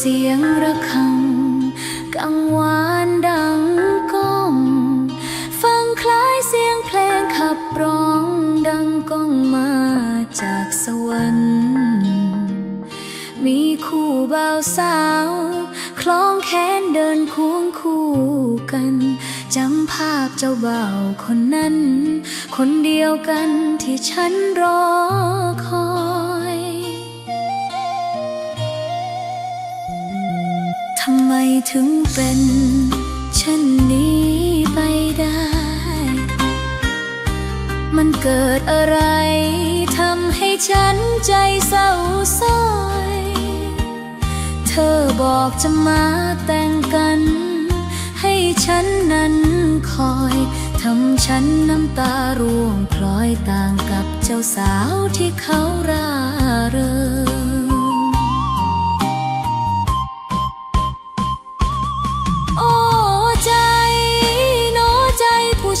สียงระฆังกังวานดังก้อง ฟังคล้ายเสียงเพลงขับร้องดังก้องมาจากสวรรค์มีคู่บ่าวสาว คล้องแขนเดินควงคู่กันจำภาพเจ้าบ่าวคนนั้น คนเดียวกันที่ฉันรอคอยำไมถึงเป็นเช่นนี้ไปได้ มันเกิดอะไรทำให้ฉันใจเศร้าซ้อย เธอบอกจะมาแต่งกัน ให้ฉันนั้นคอยทำฉันน้ำตาร่วงพลอยต่างกับเจ้าสาวที่เขาร่าเริง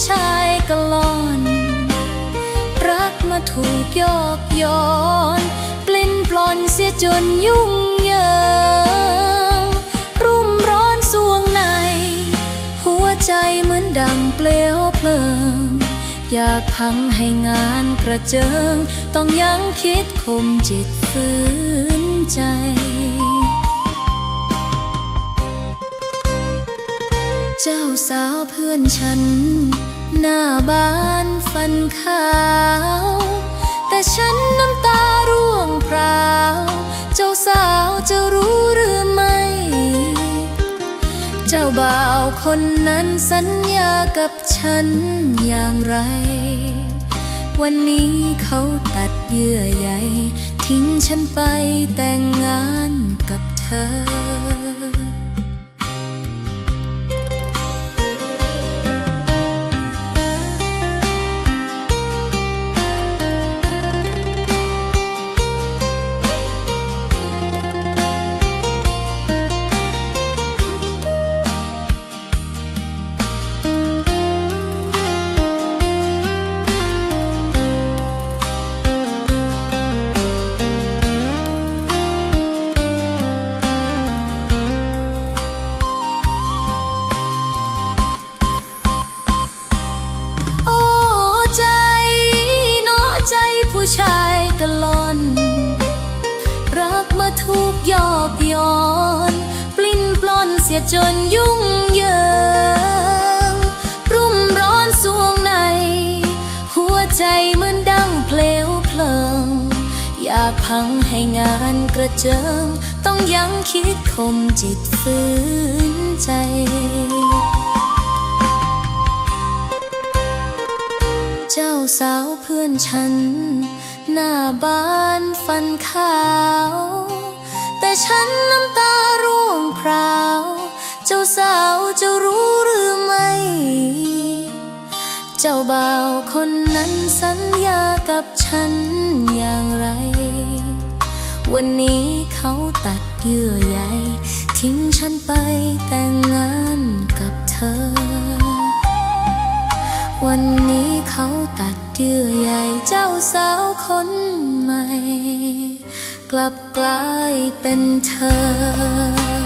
ชายกะลอน รักมาถูกยอกย้อนปลิ้นปลอนเสียจนยุ่งเหยิงรุ่มร้อนสวงใน หัวใจเหมือนดังเปลวเพลิง อยากพังให้งานกระเจิง ต้องยังคิดคมจิตฝืนใจเจ้าสาวเพื่อนฉัน หน้าบ้านฟันขาว แต่ฉันน้ำตาร่วงพราว เจ้าสาวจะรู้หรือไม่ เจ้าบ่าวคนนั้นสัญญากับฉันอย่างไร วันนี้เขาตัดเยื่อใยทิ้งฉันไปแต่งงานกับเธอ มาถูกยอกย้อน ปลิ้นปล้อนเสียจนยุ่งเหยิงรุ่มร้อนสวงใน หัวใจเหมือนดังเพลวเพลิง อยากพังให้งานกระเจิง ต้องยังคิดคมจิตฝืนใจเจ้าสาวเพื่อนฉัน หน้าบ้านฟันขาว แต่ฉันน้ำตาร่วงพราว เจ้าสาวจะรู้หรือไม่ เจ้าบ่าวคนนั้นสัญญากับฉันอย่างไร วันนี้เขาตัดเยื่อใยทิ้งฉันไปแต่งงานกับเธอ วันนี้เขาตัด เยื่อใหญ่เจ้าสาวคนใหม่ กลับกลายเป็นเธอ